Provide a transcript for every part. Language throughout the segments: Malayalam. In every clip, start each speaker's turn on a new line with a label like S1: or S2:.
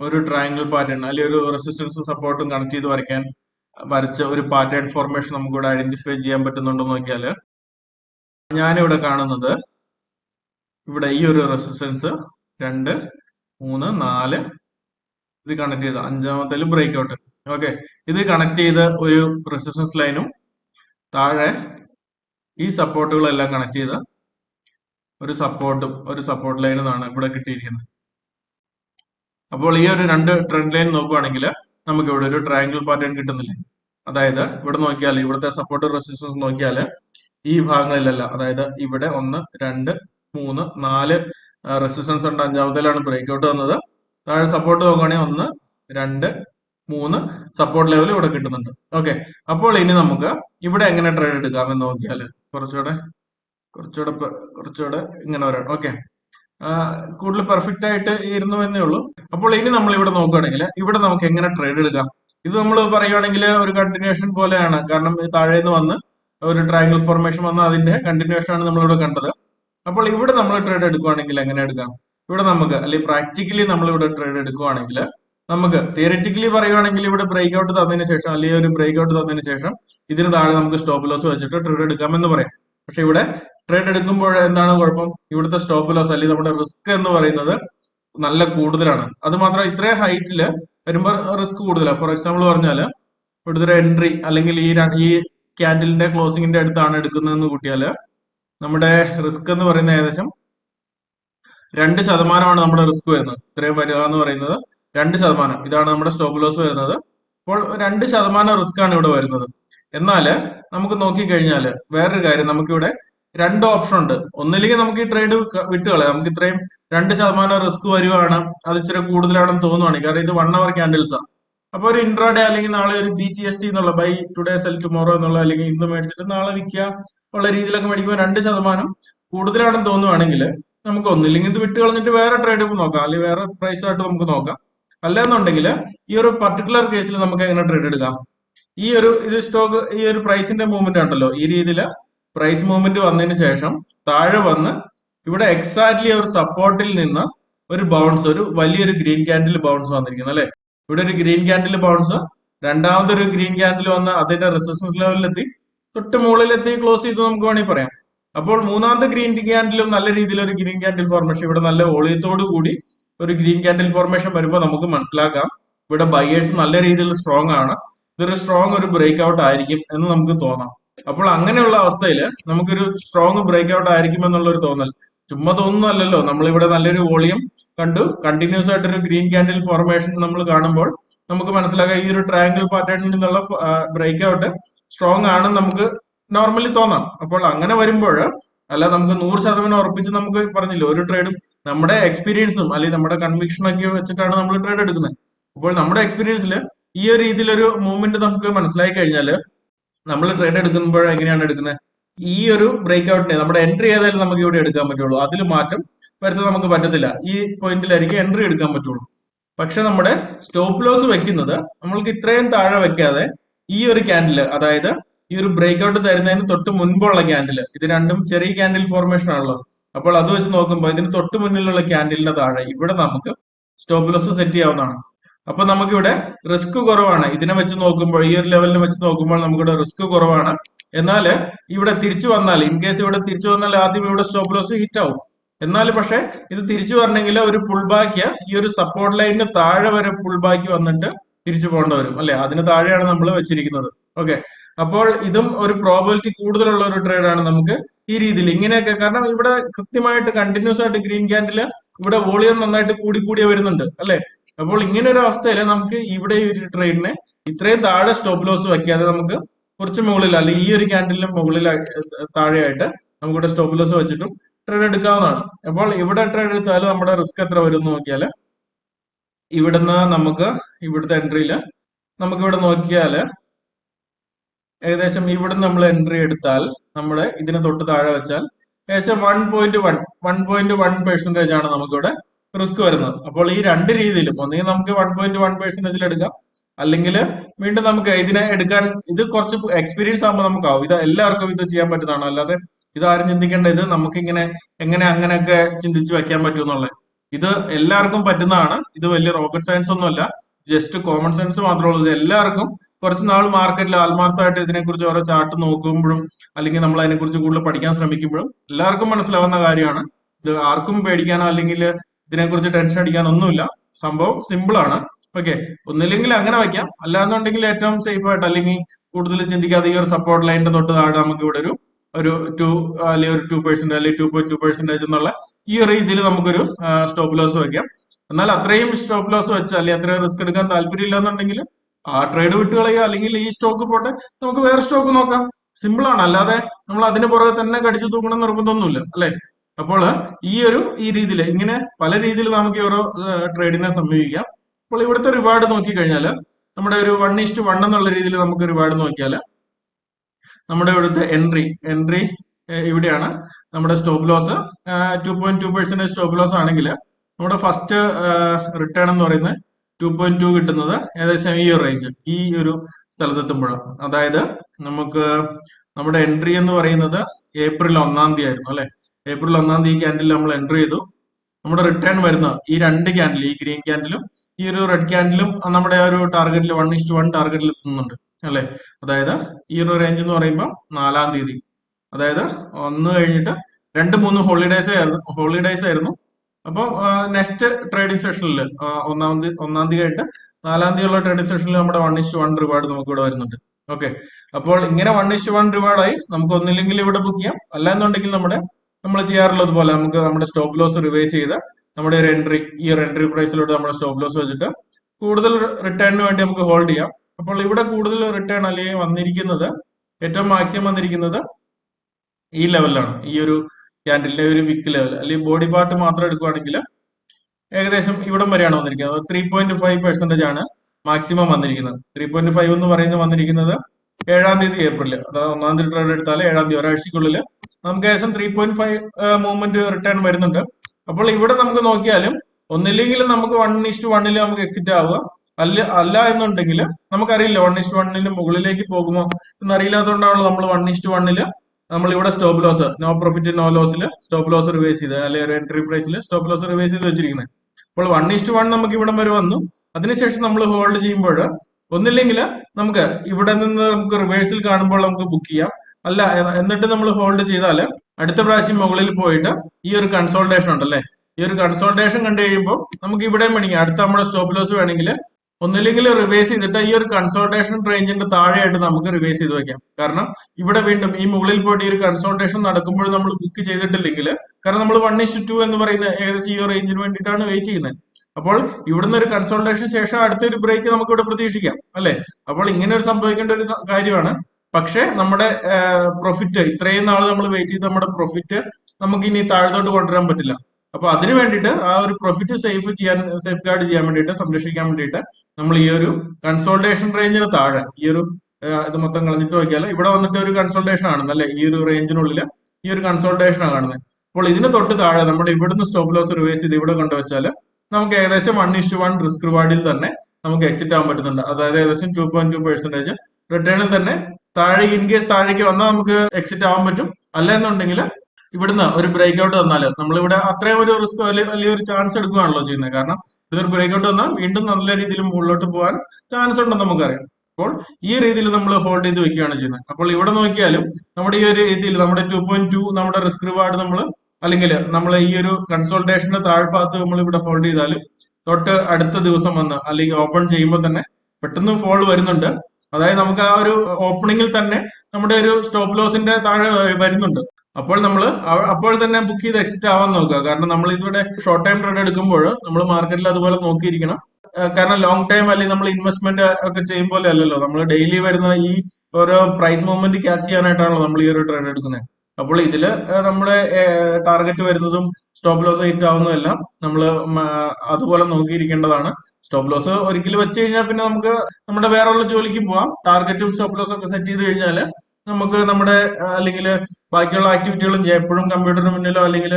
S1: ഒരു ട്രയാങ്കിൾ പാറ്റേൺ അല്ലെങ്കിൽ ഒരു റെസിസ്റ്റൻസും സപ്പോർട്ടും കണക്ട് ചെയ്ത് വരയ്ക്കാൻ വരച്ച ഒരു പാറ്റേൺ ഫോർമേഷൻ നമുക്ക് ഇവിടെ ഐഡന്റിഫൈ ചെയ്യാൻ പറ്റുന്നുണ്ടോ നോക്കിയാൽ ഞാനിവിടെ കാണുന്നത് ഇവിടെ ഈ ഒരു റെസിസ്റ്റൻസ് രണ്ട് മൂന്ന് നാല് ഇത് കണക്ട് ചെയ്ത അഞ്ചാമത്തേൽ ബ്രേക്ക് ഔട്ട് ഓക്കെ ഇത് കണക്ട് ചെയ്ത ഒരു റെസിസ്റ്റൻസ് ലൈനും താഴെ ഈ സപ്പോർട്ടുകളെല്ലാം കണക്ട് ചെയ്ത ഒരു സപ്പോർട്ടും ഒരു സപ്പോർട്ട് ലൈനുമാണ് ഇവിടെ കിട്ടിയിരിക്കുന്നത്. അപ്പോൾ ഈ ഒരു രണ്ട് ട്രെൻഡ് ലൈൻ നോക്കുകയാണെങ്കിൽ നമുക്ക് ഇവിടെ ഒരു ട്രയാങ്കിൾ പാറ്റേൺ കിട്ടുന്നില്ലേ. അതായത് ഇവിടെ നോക്കിയാൽ ഇവിടുത്തെ സപ്പോർട്ട് റെസിസ്റ്റൻസ് നോക്കിയാൽ ഈ ഭാഗങ്ങളിലല്ല അതായത് ഇവിടെ ഒന്ന് രണ്ട് മൂന്ന് നാല് റെസിസ്റ്റൻസ് ഉണ്ട്. അഞ്ചാമത്തേലാണ് ബ്രേക്ക് ഔട്ട് വന്നത്. താഴെ സപ്പോർട്ട് നോക്കുകയാണെങ്കിൽ ഒന്ന് രണ്ട് മൂന്ന് സപ്പോർട്ട് ലെവൽ ഇവിടെ കിട്ടുന്നുണ്ട്. ഓക്കെ അപ്പോൾ ഇനി നമുക്ക് ഇവിടെ എങ്ങനെ ട്രേഡ് എടുക്കാമെന്ന് നോക്കിയാൽ കുറച്ചുകൂടെ കുറച്ചുകൂടെ കുറച്ചുകൂടെ ഇങ്ങനെ വരാം. ഓക്കെ കൂടുതൽ പെർഫെക്റ്റ് ആയിട്ട് ഇരുന്നു എന്നേ ഉള്ളൂ. അപ്പോൾ ഇനി നമ്മൾ ഇവിടെ നോക്കുകയാണെങ്കിൽ ഇവിടെ നമുക്ക് എങ്ങനെ ട്രേഡ് എടുക്കാം? ഇത് നമ്മൾ പറയുകയാണെങ്കിൽ ഒരു കണ്ടിന്യൂഷൻ പോലെയാണ്. കാരണം താഴേന്ന് വന്ന് ഒരു ട്രയാങ്കിൾ ഫോർമേഷൻ വന്ന് അതിന്റെ കണ്ടിന്യൂഷൻ ആണ് നമ്മളിവിടെ കണ്ടത്. അപ്പോൾ ഇവിടെ നമ്മൾ ട്രേഡ് എടുക്കുകയാണെങ്കിൽ എങ്ങനെ എടുക്കാം? ഇവിടെ നമുക്ക് അല്ലെങ്കിൽ പ്രാക്ടിക്കലി നമ്മൾ ഇവിടെ ട്രേഡ് എടുക്കുകയാണെങ്കിൽ നമുക്ക് തിയററ്റിക്കലി പറയുകയാണെങ്കിൽ ഇവിടെ ബ്രേക്ക് ഔട്ട് തന്നതിന് ശേഷം അല്ലെങ്കിൽ ഒരു ബ്രേക്ക് ഔട്ട് തന്നതിന് ശേഷം ഇതിന് താഴെ നമുക്ക് സ്റ്റോപ്പ് ലോസ് വെച്ചിട്ട് ട്രേഡ് എടുക്കാം എന്ന് പറയാം. പക്ഷെ ഇവിടെ ട്രേഡ് എടുക്കുമ്പോൾ എന്താണ് കുഴപ്പം? ഇവിടുത്തെ സ്റ്റോപ്പ് ലോസ് അല്ലെങ്കിൽ നമ്മുടെ റിസ്ക് എന്ന് പറയുന്നത് നല്ല കൂടുതലാണ്. അത് മാത്രം ഇത്രയും ഹൈറ്റിൽ വരുമ്പോൾ റിസ്ക് കൂടുതലാണ് ഫോർ എക്സാമ്പിൾ പറഞ്ഞാൽ ഇവിടുത്തെ ഒരു എൻട്രി അല്ലെങ്കിൽ ഈ ഈ ക്യാൻഡിലിന്റെ ക്ലോസിംഗിന്റെ അടുത്താണ് എടുക്കുന്നതെന്ന് കൂട്ടിയാൽ നമ്മുടെ റിസ്ക് എന്ന് പറയുന്നത് ഏകദേശം രണ്ട് ശതമാനമാണ് നമ്മുടെ റിസ്ക് വരുന്നത്. ഇത്രയും വരിക എന്ന് പറയുന്നത് രണ്ട് ശതമാനം. ഇതാണ് നമ്മുടെ സ്റ്റോപ്പ് ലോസ് വരുന്നത്. അപ്പോൾ രണ്ട് ശതമാനം റിസ്ക് ആണ് ഇവിടെ വരുന്നത്. എന്നാൽ നമുക്ക് നോക്കിക്കഴിഞ്ഞാൽ വേറൊരു കാര്യം. നമുക്കിവിടെ രണ്ട് ഓപ്ഷൻ ഉണ്ട്. ഒന്നില്ലെങ്കിൽ നമുക്ക് ഈ ട്രേഡ് വിട്ടുകളയാം. നമുക്ക് ഇത്രയും രണ്ട് ശതമാനം റിസ്ക് വരുവാണ്. അത് ഇച്ചിരി കൂടുതലാണെന്ന് തോന്നുവാണ്. കാരണം ഇത് വൺ അവർ ക്യാൻഡിൽസ് ആണ്. അപ്പൊ ഒരു ഇൻട്രാഡേ അല്ലെങ്കിൽ നാളെ ഒരു ബി ടി എസ് ടി എന്നുള്ള ബൈ ടുഡേ സെൽ ടുമോറോ എന്നുള്ള അല്ലെങ്കിൽ ഇന്ന് മേടിച്ചിട്ട് നാളെ വിൽക്കുക ഉള്ള രീതിയിലൊക്കെ മേടിക്കുമ്പോൾ രണ്ട് ശതമാനം കൂടുതലാണെന്ന് തോന്നുവാണെങ്കിൽ നമുക്ക് ഒന്നില്ലെങ്കിൽ ഇത് വിട്ട് കളഞ്ഞിട്ട് വേറെ ട്രേഡ് നോക്കാം. അല്ലെങ്കിൽ വേറെ പ്രൈസായിട്ട് നമുക്ക് നോക്കാം. അല്ലെന്നുണ്ടെങ്കിൽ ഈ ഒരു പർട്ടിക്കുലർ കേസിൽ നമുക്ക് എങ്ങനെ ട്രേഡ് എടുക്കാം? ഈ ഒരു ഇത് സ്റ്റോക്ക് ഈ ഒരു പ്രൈസിന്റെ മൂവ്മെന്റ് ഉണ്ടല്ലോ. ഈ രീതിയിൽ പ്രൈസ് മൂവ്മെന്റ് വന്നതിന് ശേഷം താഴെ വന്ന് ഇവിടെ എക്സാക്ട്ലി ഒരു സപ്പോർട്ടിൽ നിന്ന് ഒരു ബൗൺസ് ഒരു വലിയൊരു ഗ്രീൻ ക്യാൻഡിൽ ബൗൺസ് വന്നിരിക്കുന്നു അല്ലെ? ഇവിടെ ഒരു ഗ്രീൻ ക്യാൻഡിൽ ബൗൺസ് രണ്ടാമത്തെ ഒരു ഗ്രീൻ ക്യാൻഡിൽ വന്ന് അതിന്റെ റെസിസ്റ്റൻസ് ലെവലിലെത്തി തൊട്ട് മുകളിലെത്തി ക്ലോസ് ചെയ്ത് നമുക്ക് വേണമെങ്കിൽ പറയാം. അപ്പോൾ മൂന്നാമത്തെ ഗ്രീൻ ക്യാൻഡിലും നല്ല രീതിയിൽ ഒരു ഗ്രീൻ ക്യാൻഡിൽ ഫോർമേഷൻ ഇവിടെ നല്ല ഒളിയത്തോടു കൂടി ഒരു ഗ്രീൻ ക്യാൻഡിൽ ഫോർമേഷൻ വരുമ്പോൾ നമുക്ക് മനസ്സിലാക്കാം. ഇവിടെ ബയേഴ്സ് നല്ല രീതിയിൽ സ്ട്രോങ് ആണ്. ഇതൊരു സ്ട്രോങ് ഒരു ബ്രേക്ക് ഔട്ട് ആയിരിക്കും എന്ന് നമുക്ക് തോന്നാം. അപ്പോൾ അങ്ങനെയുള്ള അവസ്ഥയിൽ നമുക്കൊരു സ്ട്രോങ് ബ്രേക്ക് ഔട്ട് ആയിരിക്കും എന്നുള്ള ഒരു തോന്നൽ. ചുമ്മാ തോന്നുന്നല്ലോ നമ്മളിവിടെ നല്ലൊരു വോളിയം കണ്ടു. കണ്ടിന്യൂസ് ആയിട്ട് ഒരു ഗ്രീൻ ക്യാൻഡിൽ ഫോർമേഷൻ നമ്മൾ കാണുമ്പോൾ നമുക്ക് മനസ്സിലാക്കാം ഈ ഒരു ട്രയാങ്കിൾ പാറ്റേണിൽ നിന്നുള്ള ബ്രേക്ക് ഔട്ട് സ്ട്രോങ് ആണെന്ന് നമുക്ക് നോർമലി തോന്നാം. അപ്പോൾ അങ്ങനെ വരുമ്പോൾ അല്ല നമുക്ക് നൂറ് ശതമാനം ഉറപ്പിച്ച് നമുക്ക് പറഞ്ഞില്ല ഒരു ട്രേഡും നമ്മുടെ എക്സ്പീരിയൻസും അല്ലെങ്കിൽ നമ്മുടെ കൺവിക്ഷനൊക്കെ വെച്ചിട്ടാണ് നമ്മൾ ട്രേഡ് എടുക്കുന്നത്. അപ്പോൾ നമ്മുടെ എക്സ്പീരിയൻസിൽ ഈ ഒരു രീതിയിലൊരു മൂവ്മെന്റ് നമുക്ക് മനസ്സിലായി കഴിഞ്ഞാൽ നമ്മൾ ട്രേഡ് എടുക്കുമ്പോൾ എങ്ങനെയാണ് എടുക്കുന്നത് ഈ ഒരു ബ്രേക്ക് ഔട്ടിനെ നമ്മുടെ എൻട്രി ഏതായാലും നമുക്ക് ഇവിടെ എടുക്കാൻ പറ്റുള്ളൂ. അതിൽ മാറ്റം വരുത്താൻ നമുക്ക് പറ്റത്തില്ല. ഈ പോയിന്റിലായിരിക്കും എൻട്രി എടുക്കാൻ പറ്റുള്ളൂ. പക്ഷെ നമ്മുടെ സ്റ്റോപ്പ് ലോസ് വെക്കുന്നത് നമ്മൾക്ക് ഇത്രയും താഴെ വെക്കാതെ ഈ ഒരു ക്യാൻഡിൽ അതായത് ഈ ഒരു ബ്രേക്ക് ഔട്ട് തരുന്നതിന് തൊട്ട് മുൻപുള്ള ക്യാൻഡിൽ ഇത് രണ്ടും ചെറിയ ക്യാൻഡിൽ ഫോർമേഷൻ ആണല്ലോ. അപ്പോൾ അത് വെച്ച് നോക്കുമ്പോൾ ഇതിന് തൊട്ട് മുന്നിലുള്ള ക്യാൻഡിലിന്റെ താഴെ ഇവിടെ നമുക്ക് സ്റ്റോപ്പ് ലോസ് സെറ്റ് ചെയ്യാവുന്നതാണ്. അപ്പൊ നമുക്കിവിടെ റിസ്ക് കുറവാണ്. ഇതിനെ വെച്ച് നോക്കുമ്പോൾ ഈ ഒരു ലെവലിൽ വെച്ച് നോക്കുമ്പോൾ നമുക്കിവിടെ റിസ്ക് കുറവാണ്. എന്നാൽ ഇവിടെ തിരിച്ചു വന്നാൽ ഇൻ കേസ് ഇവിടെ തിരിച്ചു വന്നാൽ ആദ്യം ഇവിടെ സ്റ്റോപ്പ് ലോസ് ഹിറ്റ് ആവും. എന്നാൽ പക്ഷെ ഇത് തിരിച്ചു വരണമെങ്കിൽ ഒരു പുൾ ബാക്ക് ഈ ഒരു സപ്പോർട്ട് ലൈനിന് താഴെ വരെ പുൾ ബാക്ക് വന്നിട്ട് തിരിച്ചു പോകേണ്ടി വരും. അല്ലെ? അതിന് താഴെയാണ് നമ്മൾ വെച്ചിരിക്കുന്നത്. ഓക്കെ അപ്പോൾ ഇതും ഒരു പ്രോബിലിറ്റി കൂടുതലുള്ള ഒരു ട്രേഡാണ് നമുക്ക് ഈ രീതിയിൽ ഇങ്ങനെയൊക്കെ. കാരണം ഇവിടെ കൃത്യമായിട്ട് കണ്ടിന്യൂസ് ആയിട്ട് ഗ്രീൻ ക്യാൻഡിൽ ഇവിടെ വോളിയം നന്നായിട്ട് കൂടി കൂടിയേ വരുന്നുണ്ട്. അല്ലെ? അപ്പോൾ ഇങ്ങനെ ഒരു അവസ്ഥയിൽ നമുക്ക് ഇവിടെ ഒരു ട്രേഡിനെ ഇത്രയും താഴെ സ്റ്റോപ്പ് ലോസ് വയ്ക്കാതെ നമുക്ക് കുറച്ച് മുകളിൽ അല്ലെങ്കിൽ ഈ ഒരു ക്യാൻഡിലിന് മുകളിൽ താഴെയായിട്ട് നമുക്കിവിടെ സ്റ്റോപ്പ് ലോസ് വെച്ചിട്ടും ട്രേഡ് എടുക്കാവുന്നതാണ്. അപ്പോൾ ഇവിടെ ട്രേഡ് എടുത്താൽ നമ്മുടെ റിസ്ക് എത്ര വരും എന്ന് നോക്കിയാൽ ഇവിടുന്ന് നമുക്ക് ഇവിടുത്തെ എൻട്രിയിൽ നമുക്ക് ഇവിടെ നോക്കിയാൽ ഏകദേശം ഇവിടുന്ന് നമ്മൾ എൻട്രി എടുത്താൽ നമ്മുടെ ഇതിന് തൊട്ട് താഴെ വെച്ചാൽ ഏകദേശം one point one one point one percentage ആണ് നമുക്കിവിടെ റിസ്ക് വരുന്നത്. അപ്പോൾ ഈ രണ്ട് രീതിയിലും ഒന്നുകിൽ നമുക്ക് വൺ പോയിന്റ് വൺ പെർസെന്റേജിൽ എടുക്കാം. അല്ലെങ്കിൽ വീണ്ടും നമുക്ക് ഇതിനെ എടുക്കാൻ ഇത് കുറച്ച് എക്സ്പീരിയൻസ് ആകുമ്പോൾ നമുക്കാവും. ഇത് എല്ലാവർക്കും ഇത് ചെയ്യാൻ പറ്റുന്നതാണ്. അല്ലാതെ ഇത് ആരും ചിന്തിക്കേണ്ട ഇത് നമുക്ക് ഇങ്ങനെ എങ്ങനെ അങ്ങനെയൊക്കെ ചിന്തിച്ച് വെക്കാൻ പറ്റും എന്നുള്ളത് ഇത് എല്ലാവർക്കും പറ്റുന്നതാണ്. ഇത് വലിയ റോക്കറ്റ് സയൻസ് ഒന്നുമല്ല. ജസ്റ്റ് കോമൺ സെൻസ് മാത്രമേ ഉള്ളൂ. ഇത് എല്ലാവർക്കും കുറച്ച് നാൾ മാർക്കറ്റിൽ ആത്മാർത്ഥമായിട്ട് ഇതിനെക്കുറിച്ച് ഓരോ ചാർട്ട് നോക്കുമ്പോഴും അല്ലെങ്കിൽ നമ്മൾ അതിനെക്കുറിച്ച് കൂടുതൽ പഠിക്കാൻ ശ്രമിക്കുമ്പോഴും എല്ലാവർക്കും മനസ്സിലാവുന്ന കാര്യമാണ്. ഇത് ആർക്കും പേടിക്കാനോ അല്ലെങ്കിൽ ഇതിനെക്കുറിച്ച് ടെൻഷൻ അടിക്കാൻ ഒന്നുമില്ല സംഭവം സിമ്പിൾ ആണ്. ഓക്കെ ഒന്നില്ലെങ്കിൽ അങ്ങനെ വയ്ക്കാം. അല്ലാന്നുണ്ടെങ്കിൽ ഏറ്റവും സേഫ് ആയിട്ട് അല്ലെങ്കിൽ കൂടുതൽ ചിന്തിക്കാതെ ഈ ഒരു സപ്പോർട്ട് ലൈനിന്റെ തൊട്ട് താഴെ നമുക്ക് ഇവിടെ ഒരു ഒരു ടു അല്ലെങ്കിൽ ഒരു ടു പെർസെന്റ് അല്ലെങ്കിൽ ടു പോയിന്റ് ടു പെർസെന്റേജ് എന്നുള്ള ഈ ഒരു രീതിയിൽ നമുക്കൊരു സ്റ്റോപ്പ് ലോസ് വയ്ക്കാം. എന്നാൽ അത്രയും സ്റ്റോപ്പ് ലോസ് വെച്ച് അല്ലെങ്കിൽ അത്രയും റിസ്ക് എടുക്കാൻ താല്പര്യം ഇല്ലാന്നുണ്ടെങ്കിൽ ആ ട്രേഡ് വിട്ട് കളയുക അല്ലെങ്കിൽ ഈ സ്റ്റോക്ക് പോട്ടെ നമുക്ക് വേറെ സ്റ്റോക്ക് നോക്കാം. സിമ്പിൾ ആണ്. അല്ലാതെ നമ്മൾ അതിന് പുറകെ തന്നെ കടിച്ചു തൂക്കണം നിർബന്ധമൊന്നുമില്ല. അല്ലെ? അപ്പോൾ ഈ ഒരു ഈ രീതിയിൽ ഇങ്ങനെ പല രീതിയിൽ നമുക്ക് ഓരോ ട്രേഡിനെ സമീപിക്കാം അപ്പോൾ ഇവിടുത്തെ റിവാർഡ് നോക്കിക്കഴിഞ്ഞാൽ നമ്മുടെ ഒരു വൺ ഇസ്റ്റ് വൺ എന്നുള്ള രീതിയിൽ നമുക്ക് റിവാർഡ് നോക്കിയാൽ നമ്മുടെ ഇവിടുത്തെ എൻട്രി എൻട്രി ഇവിടെയാണ് നമ്മുടെ stop loss two point two percent stop loss ആണെങ്കിൽ നമ്മുടെ ഫസ്റ്റ് റിട്ടേൺ എന്ന് പറയുന്നത് ടു പോയിന്റ് ടു കിട്ടുന്നത് ഏകദേശം ഈ ഒരു റേഞ്ച് ഈ ഒരു സ്ഥലത്തെത്തുമ്പോഴാണ്. അതായത് നമുക്ക് നമ്മുടെ എൻട്രി എന്ന് പറയുന്നത് ഏപ്രിൽ ഒന്നാം തീയതി ആയിരുന്നു അല്ലെ? ഏപ്രിൽ ഒന്നാം തീയതി ക്യാൻഡിൽ നമ്മൾ എന്റർ ചെയ്തു. നമ്മുടെ റിട്ടേൺ വരുന്ന ഈ രണ്ട് ക്യാൻഡിൽ ഈ ഗ്രീൻ ക്യാൻഡിലും ഈ ഒരു റെഡ് ക്യാൻഡിലും നമ്മുടെ ഒരു ടാർഗറ്റിൽ വൺ ഇസ്റ്റ് വൺ ടാർഗറ്റിൽ എത്തുന്നുണ്ട് അല്ലെ? അതായത് ഈ ഒരു റേഞ്ച് എന്ന് പറയുമ്പോൾ നാലാം തീയതി. അതായത് ഒന്ന് കഴിഞ്ഞിട്ട് രണ്ട് മൂന്ന് ഹോളിഡേസ് ആയിരുന്നു ഹോളിഡേസ് ആയിരുന്നു. അപ്പോൾ നെക്സ്റ്റ് ട്രേഡിംഗ് സെഷനിൽ ഒന്നാം തീയതി ഒന്നാം തീയതി കഴിഞ്ഞിട്ട് നാലാം തീയതി ഉള്ള ട്രേഡിംഗ് സെഷനിൽ നമ്മുടെ വൺ ഇസ്റ്റ് വൺ റിവാർഡ് നമുക്ക് ഇവിടെ വരുന്നുണ്ട്. ഓക്കെ അപ്പോൾ ഇങ്ങനെ വൺ ഇസ്റ്റ് വൺ റിവാർഡായി നമുക്ക് ഒന്നില്ലെങ്കിൽ ഇവിടെ ബുക്ക് ചെയ്യാം. അല്ല എന്നുണ്ടെങ്കിൽ നമ്മുടെ നമ്മൾ ചെയ്യാറുള്ളത് പോലെ നമുക്ക് നമ്മുടെ സ്റ്റോപ്പ് ലോസ് റിവൈസ് ചെയ്ത് നമ്മുടെ ഒരു എൻട്രി ഈ ഒരു എൻട്രി പ്രൈസിലോട്ട് നമ്മുടെ സ്റ്റോപ്പ് ലോസ് വെച്ചിട്ട് കൂടുതൽ റിട്ടേണിന് വേണ്ടി നമുക്ക് ഹോൾഡ് ചെയ്യാം. അപ്പോൾ ഇവിടെ കൂടുതൽ റിട്ടേൺ അല്ലെങ്കിൽ വന്നിരിക്കുന്നത്? ഏറ്റവും മാക്സിമം വന്നിരിക്കുന്നത് ഈ ലെവലിലാണ് ഈ ഒരു ക്യാൻഡിലെ ഒരു വിക്ക് ലെവൽ അല്ലെങ്കിൽ ബോഡി പാർട്ട് മാത്രം എടുക്കുവാണെങ്കിൽ ഏകദേശം ഇവിടം വരെയാണ് വന്നിരിക്കുന്നത്. ത്രീ പോയിന്റ് ഫൈവ് പെർസെന്റേജ് ആണ് മാക്സിമം വന്നിരിക്കുന്നത്. ത്രീ പോയിന്റ് ഫൈവ് എന്ന് പറയുന്നത് വന്നിരിക്കുന്നത് ഏഴാം തീയതി ഏപ്രിൽ അതായത് ഒന്നാം തീയതി ട്രേഡ് എടുത്താൽ ഏഴാം തീയതി ഒരാഴ്ചക്കുള്ളിൽ നമുക്ക് ഏകദേശം three point five movement return വരുന്നുണ്ട്. അപ്പോൾ ഇവിടെ നമുക്ക് നോക്കിയാലും ഒന്നില്ലെങ്കിൽ നമുക്ക് വൺ ഇസ്റ്റ് വണ്ണിൽ നമുക്ക് എക്സിറ്റ് ആവുക. അല്ല അല്ല എന്നുണ്ടെങ്കിൽ നമുക്കറിയില്ല വൺ ഇസ്റ്റ് വണ്ണിന് മുകളിലേക്ക് പോകുമോ എന്നറിയില്ലാത്തതുകൊണ്ടാണ് നമ്മൾ വൺ ഇസ്റ്റ് വണ്ണിൽ നമ്മൾ ഇവിടെ stop loss no profit no ലോസിൽ stop loss reverse ചെയ്ത് അല്ലെങ്കിൽ എൻട്രി പ്രൈസിൽ സ്റ്റോപ്പ് ലോസ് റിവേഴ്സ് ചെയ്ത് വെച്ചിരിക്കുന്നത് അപ്പോൾ വൺ ഇസ്റ്റ് വൺ നമുക്ക് ഇവിടം വരെ വന്നു. അതിനുശേഷം നമ്മൾ ഹോൾഡ് ചെയ്യുമ്പോൾ ഒന്നില്ലെങ്കിൽ നമുക്ക് ഇവിടെ നിന്ന് നമുക്ക് റിവേഴ്സിൽ കാണുമ്പോൾ നമുക്ക് ബുക്ക് ചെയ്യാം. അല്ല എന്നിട്ട് നമ്മൾ ഹോൾഡ് ചെയ്താൽ അടുത്ത പ്രാവശ്യം മുകളിൽ പോയിട്ട് ഈ ഒരു കൺസോൾട്ടേഷൻ ഉണ്ടല്ലേ? ഈ ഒരു കൺസോൾട്ടേഷൻ കണ്ടു കഴിയുമ്പോൾ നമുക്ക് ഇവിടെ വേണമെങ്കിൽ അടുത്ത നമ്മുടെ സ്റ്റോപ്പ് ലോസ് വേണമെങ്കിൽ ഒന്നില്ലെങ്കിൽ റിവേഴ്സ് ചെയ്തിട്ട് ഈ ഒരു കൺസോൾട്ടേഷൻ റേഞ്ചിന്റെ താഴെയായിട്ട് നമുക്ക് റിവേഴ്സ് ചെയ്ത് വെക്കാം. കാരണം ഇവിടെ വീണ്ടും ഈ മുകളിൽ പോയിട്ട് ഈ ഒരു കൺസോൾട്ടേഷൻ നടക്കുമ്പോൾ നമ്മൾ ബുക്ക് ചെയ്തിട്ടില്ലെങ്കിൽ കാരണം നമ്മൾ വൺ ഇഷ്ടു എന്ന് പറയുന്ന ഏകദേശം ഈ റേഞ്ചിന് വേണ്ടിയിട്ടാണ് വെയിറ്റ് ചെയ്യുന്നത്. അപ്പോൾ ഇവിടുന്ന് ഒരു കൺസോൾട്ടേഷൻ ശേഷം അടുത്തൊരു ബ്രേക്ക് നമുക്ക് ഇവിടെ പ്രതീക്ഷിക്കാം അല്ലെ? അപ്പോൾ ഇങ്ങനെ ഒരു സംഭവിക്കേണ്ട ഒരു കാര്യമാണ്. പക്ഷെ നമ്മുടെ പ്രോഫിറ്റ് ഇത്രയും നാൾ നമ്മൾ വെയിറ്റ് ചെയ്ത് നമ്മുടെ പ്രോഫിറ്റ് നമുക്ക് ഇനി താഴത്തോട്ട് കൊണ്ടുവരാൻ പറ്റില്ല. അപ്പൊ അതിനു വേണ്ടിയിട്ട് ആ ഒരു പ്രോഫിറ്റ് സേഫ് ചെയ്യാൻ സേഫ് ഗാർഡ് ചെയ്യാൻ വേണ്ടിയിട്ട് സംരക്ഷിക്കാൻ വേണ്ടിയിട്ട് നമ്മൾ ഈ ഒരു കൺസോൾട്ടേഷൻ റേഞ്ചിന് താഴെ ഈ ഒരു ഇത് മൊത്തം കളഞ്ഞിട്ട് നോക്കിയാൽ ഇവിടെ വന്നിട്ട് ഒരു കൺസൾട്ടേഷൻ ആണ് അല്ലെ? ഈ ഒരു റേഞ്ചിനുള്ളിൽ ഈ ഒരു കൺസൾട്ടേഷൻ ആണ് കാണുന്നത്. അപ്പോൾ ഇതിന് തൊട്ട് താഴെ നമ്മുടെ ഇവിടുന്ന് സ്റ്റോപ്പ് ലോസ് റിവേഴ്സ് ചെയ്ത് ഇവിടെ കൊണ്ടുവച്ചാൽ നമുക്ക് ഏകദേശം one is to one risk റിവാർഡിൽ തന്നെ നമുക്ക് എക്സിറ്റ് ആവാൻ പറ്റുന്നുണ്ട്. അതായത് ഏകദേശം ടു പോയിന്റ് ടു പെർസെന്റേജ് റിട്ടേണിൽ തന്നെ താഴെ ഇൻ കേസ് താഴേക്ക് വന്നാൽ നമുക്ക് എക്സിറ്റ് ആവാൻ പറ്റും. അല്ല എന്നുണ്ടെങ്കിൽ ഇവിടുന്ന് ഒരു ബ്രേക്ക് ഔട്ട് വന്നാൽ നമ്മളിവിടെ അത്രയും ഒരു റിസ്ക് വലിയൊരു ചാൻസ് എടുക്കുകയാണല്ലോ ചെയ്യുന്നത്. കാരണം ഇതൊരു ബ്രേക്ക് ഔട്ട് വന്നാൽ വീണ്ടും നല്ല രീതിയിൽ മുകളിലോട്ട് പോകാൻ ചാൻസ് ഉണ്ടെന്ന് നമുക്കറിയാം. അപ്പോൾ ഈ രീതിയിൽ നമ്മൾ ഹോൾഡ് ചെയ്ത് വെക്കുകയാണ് ചെയ്യുന്നത്. അപ്പോൾ ഇവിടെ നോക്കിയാലും നമ്മുടെ ഈ ഒരു രീതിയിൽ നമ്മുടെ ടു പോയിന്റ് ടു നമ്മുടെ റിസ്ക് റിവാർഡ് നമ്മൾ അല്ലെങ്കിൽ നമ്മൾ ഈ ഒരു കൺസൾട്ടേഷന്റെ താഴ്ഭാഗത്ത് നമ്മൾ ഇവിടെ ഹോൾഡ് ചെയ്താലും തൊട്ട് അടുത്ത ദിവസം വന്ന് അല്ലെങ്കിൽ ഓപ്പൺ ചെയ്യുമ്പോൾ തന്നെ പെട്ടെന്ന് ഫോൾ വരുന്നുണ്ട്. അതായത് നമുക്ക് ആ ഒരു ഓപ്പണിംഗിൽ തന്നെ നമ്മുടെ ഒരു സ്റ്റോപ്പ് ലോസിന്റെ താഴെ വരുന്നുണ്ട്. അപ്പോൾ നമ്മൾ അപ്പോൾ തന്നെ ബുക്ക് ചെയ്ത് എക്സിറ്റ് ആവാൻ നോക്കുക. കാരണം നമ്മൾ ഇതിവിടെ ഷോർട്ട് ടൈം ട്രേഡ് എടുക്കുമ്പോൾ നമ്മൾ മാർക്കറ്റിൽ അതുപോലെ നോക്കിയിരിക്കണം. കാരണം ലോങ് ടൈം അല്ലെങ്കിൽ നമ്മൾ ഇൻവെസ്റ്റ്മെന്റ് ഒക്കെ ചെയ്യുമ്പോൾ അല്ലല്ലോ. നമ്മൾ ഡെയിലി വരുന്ന ഈ ഓരോ പ്രൈസ് മൂവ്മെന്റ് ക്യാച്ച് ചെയ്യാനായിട്ടാണല്ലോ നമ്മൾ ഈ ഒരു ട്രേഡ് എടുക്കുന്നത് അപ്പോൾ ഇതിൽ നമ്മുടെ ടാർഗറ്റ് വരുന്നതും സ്റ്റോപ്പ് ലോസ് ഹിറ്റ് ആവുന്നതും എല്ലാം നമ്മൾ അതുപോലെ നോക്കിയിരിക്കേണ്ടതാണ്. സ്റ്റോപ്പ് ലോസ് ഒരിക്കലും വെച്ച് കഴിഞ്ഞാൽ പിന്നെ നമുക്ക് നമ്മുടെ വേറെയുള്ള ജോലിക്ക് പോവാം. ടാർഗറ്റും സ്റ്റോപ്പ് ലോസും ഒക്കെ സെറ്റ് ചെയ്ത് കഴിഞ്ഞാൽ നമുക്ക് നമ്മുടെ അല്ലെങ്കിൽ ബാക്കിയുള്ള ആക്ടിവിറ്റികളും എപ്പോഴും കമ്പ്യൂട്ടറിന് മുന്നിലോ അല്ലെങ്കിൽ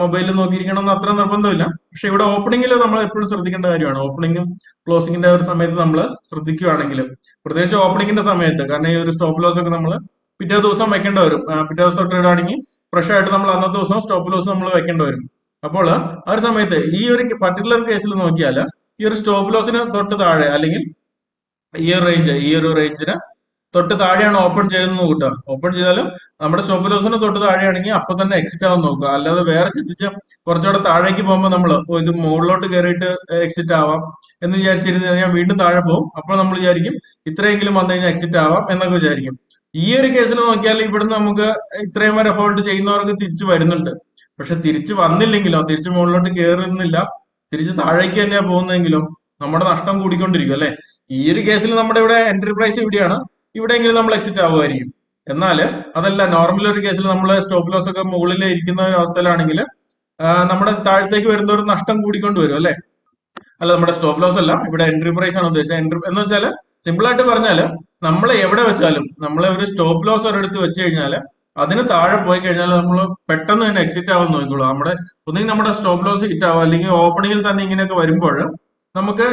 S1: മൊബൈലിൽ നോക്കിയിരിക്കണം എന്ന് അത്ര നിർബന്ധമില്ല. പക്ഷെ ഇവിടെ ഓപ്പണിംഗിൽ നമ്മൾ എപ്പോഴും ശ്രദ്ധിക്കേണ്ട കാര്യമാണ്. ഓപ്പണിംഗും ക്ലോസിംഗിന്റെ ഒരു സമയത്ത് നമ്മൾ ശ്രദ്ധിക്കുകയാണെങ്കിൽ പ്രത്യേകിച്ച് ഓപ്പണിംഗിന്റെ സമയത്ത് കാരണം ഈ ഒരു സ്റ്റോപ്പ് ലോസ് ഒക്കെ നമ്മൾ പിറ്റേ ദിവസം വെക്കേണ്ടി വരും. പിറ്റേ ദിവസം ട്രേഡ് ആണെങ്കിൽ ഫ്രഷ് ആയിട്ട് നമ്മൾ അന്നത്തെ ദിവസം സ്റ്റോപ്പ് ലോസ് നമ്മൾ വെക്കേണ്ടി വരും. അപ്പോൾ ആ ഒരു സമയത്ത് ഈ ഒരു പർട്ടിക്കുലർ കേസിൽ നോക്കിയാൽ ഈ ഒരു സ്റ്റോപ്പ് ലോസിന് തൊട്ട് താഴെ അല്ലെങ്കിൽ ഈ ഒരു റേഞ്ച് ഈ ഒരു റേഞ്ചിന് തൊട്ട് താഴെയാണ് ഓപ്പൺ ചെയ്തെന്ന് കൂട്ടുക ഓപ്പൺ ചെയ്താലും നമ്മുടെ സ്റ്റോപ്പ് ലോസിന് തൊട്ട് താഴെയാണെങ്കിൽ അപ്പൊ തന്നെ എക്സിറ്റ് ആവാൻ നോക്കുക. അല്ലാതെ വേറെ ചിന്തിച്ച് കുറച്ചുകൂടെ താഴേക്ക് പോകുമ്പോൾ നമ്മൾ ഇത് മുകളിലോട്ട് കയറിയിട്ട് എക്സിറ്റ് ആവാം എന്ന് വിചാരിച്ചിരുന്നു കഴിഞ്ഞാൽ വീണ്ടും താഴെ പോകും. അപ്പോൾ നമ്മൾ വിചാരിക്കും ഇത്രയെങ്കിലും വന്നു കഴിഞ്ഞാൽ എക്സിറ്റ് ആവാം എന്നൊക്കെ വിചാരിക്കും. ഈ ഒരു കേസിൽ നോക്കിയാൽ ഇവിടുന്ന് നമുക്ക് ഇത്രയും വരെ ഹോൾഡ് ചെയ്യുന്നവർക്ക് തിരിച്ചു വരുന്നുണ്ട്. പക്ഷെ തിരിച്ചു വന്നില്ലെങ്കിലോ തിരിച്ചു മുകളിലോട്ട് കയറുന്നില്ല തിരിച്ച് താഴേക്ക് തന്നെയാ പോകുന്നതെങ്കിലും നമ്മുടെ നഷ്ടം കൂടിക്കൊണ്ടിരിക്കും അല്ലെ? ഈ ഒരു കേസിൽ നമ്മുടെ ഇവിടെ എൻട്രി പ്രൈസ് ഇവിടെയാണ്. ഇവിടെയെങ്കിലും നമ്മൾ എക്സിറ്റ് ആവുമായിരിക്കും. എന്നാൽ അതല്ല നോർമൽ ഒരു കേസിൽ നമ്മൾ സ്റ്റോപ്പ് ലോസ് ഒക്കെ മുകളിൽ ഇരിക്കുന്ന ഒരു അവസ്ഥയിലാണെങ്കിൽ നമ്മുടെ താഴത്തേക്ക് വരുന്ന ഒരു നഷ്ടം കൂടിക്കൊണ്ട് വരും അല്ലെ? അല്ല നമ്മുടെ സ്റ്റോപ്പ് ലോസ് അല്ല ഇവിടെ എൻട്രി പ്രൈസ് ആണ് ഉദ്ദേശിച്ചത്. എൻട്രി എന്ന് വെച്ചാൽ സിമ്പിൾ ആയിട്ട് പറഞ്ഞാൽ നമ്മൾ എവിടെ വെച്ചാലും നമ്മൾ ഒരു സ്റ്റോപ്പ് ലോസ് ഒരിടത്ത് വെച്ച് കഴിഞ്ഞാൽ അതിന് താഴെ പോയി കഴിഞ്ഞാൽ നമ്മൾ പെട്ടെന്ന് തന്നെ എക്സിറ്റ് ആവാൻ നോക്കിക്കോളൂ നമ്മുടെ ഒന്നുകിൽ നമ്മുടെ സ്റ്റോപ്പ് ലോസ് ഹിറ്റ് ആവുക അല്ലെങ്കിൽ ഓപ്പണിംഗിൽ തന്നെ ഇങ്ങനെയൊക്കെ വരുമ്പോൾ നമുക്ക്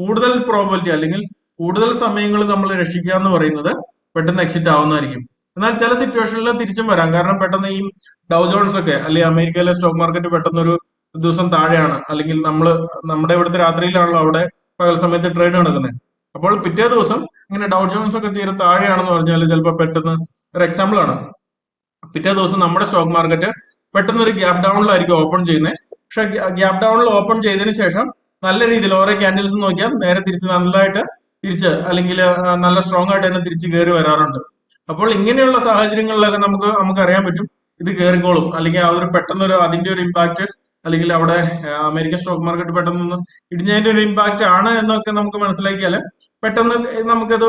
S1: കൂടുതൽ പ്രോബിലിറ്റി അല്ലെങ്കിൽ കൂടുതൽ സമയങ്ങൾ നമ്മൾ രക്ഷിക്കുക എന്ന് പറയുന്നത് പെട്ടെന്ന് എക്സിറ്റ് ആവുന്നതായിരിക്കും. എന്നാൽ ചില സിറ്റുവേഷനിൽ തിരിച്ചും വരാം. കാരണം പെട്ടെന്ന് ഈ ഡൗ ജോൺസ് ഒക്കെ അല്ലെങ്കിൽ അമേരിക്കയിലെ സ്റ്റോക്ക് മാർക്കറ്റ് പെട്ടെന്ന് ഒരു ദിവസം താഴെയാണ്. അല്ലെങ്കിൽ നമ്മൾ നമ്മുടെ ഇവിടുത്തെ രാത്രിയിലാണല്ലോ അവിടെ പകൽ സമയത്ത് ട്രേഡ് നടക്കുന്നത് അപ്പോൾ പിറ്റേ ദിവസം ഇങ്ങനെ ഡൗ ജോൺസ് ഒക്കെ തീരെ താഴെയാണെന്ന് പറഞ്ഞാൽ ചിലപ്പോൾ പെട്ടെന്ന് ഒരു എക്സാമ്പിൾ ആണ്. പിറ്റേ ദിവസം നമ്മുടെ സ്റ്റോക്ക് മാർക്കറ്റ് പെട്ടെന്ന് ഒരു ഗ്യാപ് ഡൗണിലായിരിക്കും ഓപ്പൺ ചെയ്യുന്നത് പക്ഷെ ഗ്യാപ് ഡൗണിൽ ഓപ്പൺ ചെയ്തതിന് ശേഷം നല്ല രീതിയിൽ ഓരോ ക്യാൻഡിൽസ് നോക്കിയാൽ നേരെ തിരിച്ച് നല്ലതായിട്ട് തിരിച്ച് അല്ലെങ്കിൽ നല്ല സ്ട്രോങ് ആയിട്ട് തന്നെ തിരിച്ച് കയറി വരാറുണ്ട്. അപ്പോൾ ഇങ്ങനെയുള്ള സാഹചര്യങ്ങളിലൊക്കെ നമുക്ക് നമുക്ക് അറിയാൻ പറ്റും ഇത് കയറിക്കോളും അല്ലെങ്കിൽ ആ ഒരു പെട്ടെന്നൊരു അതിന്റെ ഒരു ഇമ്പാക്ട് അല്ലെങ്കിൽ അവിടെ അമേരിക്കൻ സ്റ്റോക്ക് മാർക്കറ്റ് പെട്ടെന്ന് ഇടിഞ്ഞതിന്റെ ഒരു ഇമ്പാക്റ്റ് ആണ് എന്നൊക്കെ നമുക്ക് മനസ്സിലാക്കിയാൽ പെട്ടെന്ന് നമുക്കത്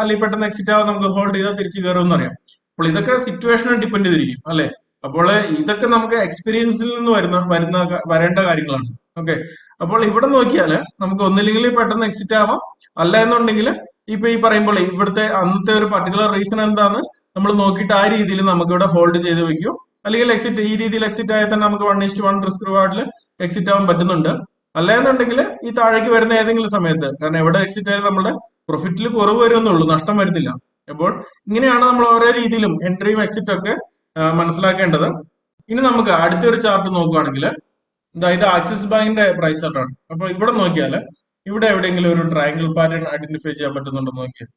S1: അല്ലെങ്കിൽ പെട്ടെന്ന് എക്സിറ്റ് ആവാൻ നമുക്ക് ഹോൾഡ് ചെയ്താൽ തിരിച്ചു കയറുമെന്ന് അറിയാം. അപ്പോൾ ഇതൊക്കെ സിറ്റുവേഷനെ ഡിപ്പെൻഡ് ചെയ്തിരിക്കും അല്ലെ? അപ്പോൾ ഇതൊക്കെ നമുക്ക് എക്സ്പീരിയൻസിൽ നിന്ന് വരുന്ന വരുന്ന വരേണ്ട കാര്യങ്ങളാണ്. ഓക്കെ അപ്പോൾ ഇവിടെ നോക്കിയാൽ നമുക്ക് ഒന്നില്ലെങ്കിൽ പെട്ടെന്ന് എക്സിറ്റ് ആവാം. അല്ല എന്നുണ്ടെങ്കിൽ ഇപ്പൊ ഈ പറയുമ്പോൾ ഇവിടുത്തെ അന്നത്തെ ഒരു പർട്ടിക്കുലർ റീസൺ എന്താണ് നമ്മൾ നോക്കിയിട്ട് ആ രീതിയിൽ നമുക്ക് ഇവിടെ ഹോൾഡ് ചെയ്ത് വെക്കും. അല്ലെങ്കിൽ എക്സിറ്റ് ഈ രീതിയിൽ എക്സിറ്റ് ആയാൽ തന്നെ നമുക്ക് one is to one risk റിവാർഡിൽ exit ആവാൻ പറ്റുന്നുണ്ട്. അല്ല എന്നുണ്ടെങ്കിൽ ഈ താഴേക്ക് വരുന്ന ഏതെങ്കിലും സമയത്ത് കാരണം എവിടെ എക്സിറ്റ് ആയാലും നമ്മുടെ പ്രോഫിറ്റിൽ കുറവ് വരുമെന്നുള്ളൂ നഷ്ടം വരുന്നില്ല. അപ്പോൾ ഇങ്ങനെയാണ് നമ്മൾ ഓരോ രീതിയിലും എൻട്രിയും എക്സിറ്റും ഒക്കെ മനസ്സിലാക്കേണ്ടത്. ഇനി നമുക്ക് അടുത്തൊരു ചാർട്ട് നോക്കുകയാണെങ്കിൽ ഇത് ആക്സിസ് ബാങ്കിന്റെ പ്രൈസ് ചാർട്ടാണ് അപ്പൊ ഇവിടെ നോക്കിയാൽ ഇവിടെ എവിടെയെങ്കിലും ഒരു ട്രയാങ്കിൾ പാറ്റേൺ ഐഡന്റിഫൈ ചെയ്യാൻ പറ്റുന്നുണ്ടോ നോക്കിയാൽ.